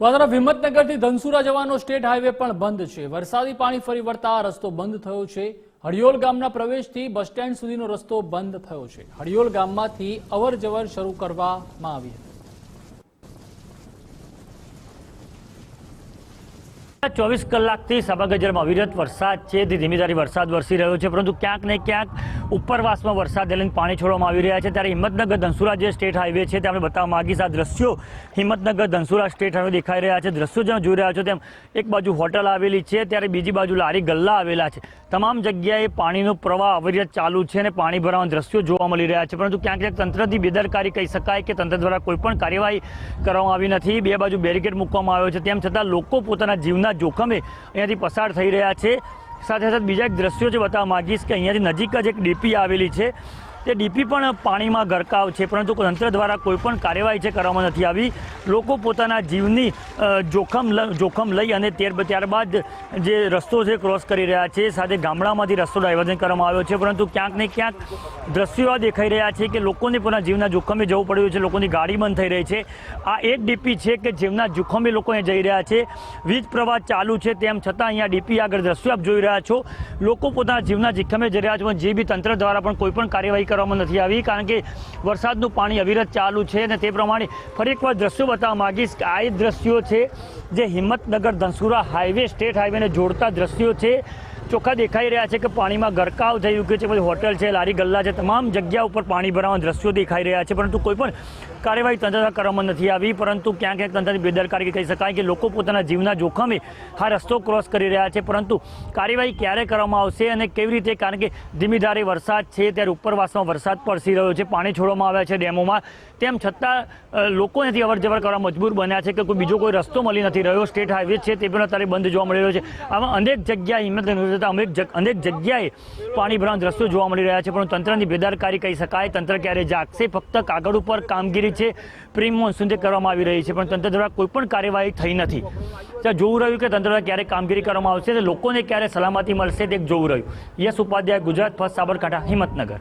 તો આ તરફ હિંમતનગરથી ધનસુરા જવાનો સ્ટેટ હાઈવે પણ બંધ છે. વરસાદી પાણી ફરી વળતા આ રસ્તો બંધ થયો છે. હડિયોલ ગામના પ્રવેશથી બસ સ્ટેન્ડ સુધીનો રસ્તો બંધ થયો છે. હડિયોલ ગામમાંથી અવર જવર શરૂ કરવામાં આવી હતી. ચોવીસ કલાકથી સભાગજરમાં અવિરત વરસાદ છે. તે ધીમી ધારી વરસાદ વરસી રહ્યો છે, પરંતુ ક્યાંક ને ક્યાંક ઉપરવાસમાં વરસાદ લઈને પાણી છોડવામાં આવી રહ્યા છે. ત્યારે હિંમતનગર ધનસુરા જે સ્ટેટ હાઈવે છે, તે આપણે બતાવવા માગીશ. આ દ્રશ્યો હિંમતનગર ધનસુરા સ્ટેટ હાઈવે દેખાઈ રહ્યા છે. દ્રશ્યો જ્યાં જોઈ રહ્યા છો તેમ એક બાજુ હોટલ આવેલી છે, ત્યારે બીજી બાજુ લારી ગલ્લા આવેલા છે. તમામ જગ્યાએ પાણીનો પ્રવાહ અવિરત ચાલુ છે અને પાણી ભરાવાના દ્રશ્યો જોવા મળી રહ્યા છે, પરંતુ ક્યાંક ક્યાંક તંત્રથી બેદરકારી કહી શકાય કે તંત્ર દ્વારા કોઈ પણ કાર્યવાહી કરવામાં આવી નથી. બે બાજુ બેરિકેડ મૂકવામાં આવ્યો છે. તેમ છતાં લોકો પોતાના જીવના જોખમે અહીંયાથી પસાર થઈ રહ્યા છે. સાથે સાથે બીજા એક દ્રશ્યો છે બતાવવા માંગીશ કે અહીંયાથી નજીક જ એક ડીપી આવેલી છે. તે ડીપી પણ પાણીમાં ગરકાવ છે, પરંતુ તંત્ર દ્વારા કોઈપણ કાર્યવાહી છે કરવામાં નથી આવી. લોકો પોતાના જીવની જોખમ જોખમ લઈ અને ત્યાર ત્યારબાદ જે રસ્તો છે ક્રોસ કરી રહ્યા છે, સાથે ગામડામાંથી રસ્તો ડાયવર્ઝન કરવામાં આવ્યો છે, પરંતુ ક્યાંક ને ક્યાંક દ્રશ્યો દેખાઈ રહ્યા છે કે લોકોને પોતાના જીવના જોખમે જવું પડ્યું છે, લોકોની ગાડી બંધ થઈ રહી છે. આ એક ડીપી છે કે જેમના જોખમે લોકો અહીંયા જઈ રહ્યા છે. વીજ પ્રવાહ ચાલુ છે, તેમ છતાં અહીંયા ડીપી આગળ દ્રશ્યો આપ જોઈ રહ્યા છો. લોકો પોતાના જીવના જોખમે જઈ રહ્યા છે જે બી તંત્ર દ્વારા પણ કોઈ પણ કાર્યવાહી કરવામાં નથી આવી કારણ કે વરસાદનું પાણી અવિરત ચાલુ છે અને તે પ્રમાણે ફરી એકવાર દ્રશ્યો બતાવવા માંગીશ કે આ દ્રશ્યો છે જે હિંમતનગર ધનસુરા હાઈવે, સ્ટેટ હાઈવેને જોડતા દ્રશ્યો છે. ચોખ્ખા દેખાઈ રહ્યા છે કે પાણીમાં ગરકાવ થઈ ચૂક્યો છે. પછી હોટલ છે, લારી ગલ્લા છે, તમામ જગ્યા ઉપર પાણી ભરાવાના દ્રશ્યો દેખાઈ રહ્યા છે. પરંતુ કોઈ પણ કાર્યવાહી તંત્ર દ્વારા કરવામાં નથી આવી. પરંતુ ક્યાંક ક્યાંક તંત્રની બેદરકારી કહી શકાય કે લોકો પોતાના જીવના જોખમે આ રસ્તો ક્રોસ કરી રહ્યા છે. પરંતુ કાર્યવાહી ક્યારે કરવામાં આવશે અને કેવી રીતે? કારણ કે ધીમી ધારે વરસાદ છે, ત્યારે ઉપરવાસમાં વરસાદ પડસી રહ્યો છે. પાણી છોડવામાં આવ્યા છે ડેમોમાં. તેમ છતાં લોકો નથી અવરજવર કરવા મજબૂર બન્યા છે કે કોઈ બીજો કોઈ રસ્તો મળી નથી રહ્યો. સ્ટેટ હાઈવે છે, તે પણ અત્યારે બંધ જોવા મળી રહ્યો છે. આમાં અનેક જગ્યાએ હિંમતનગર જતા અનેક અનેક જગ્યાએ પાણી ભરાવાના દ્રશ્યો જોવા મળી રહ્યા છે. પણ તંત્રની બેદરકારી કહી શકાય, તંત્ર ક્યારે જાગશે? ફક્ત કાગળ ઉપર કામગીરી છે પ્રી મોન્સૂન કરવામાં આવી રહી છે, પણ તંત્ર દ્વારા કોઈ પણ કાર્યવાહી થઈ નથી. ત્યાં જોવું રહ્યું કે તંત્ર દ્વારા ક્યારે કામગીરી કરવામાં આવશે લોકોને ક્યારે સલામતી મળશે તે જોવું રહ્યું. યશ ઉપાધ્યાય, ગુજરાત, ફર્સ્ટ સાબરકાંઠા, હિંમતનગર.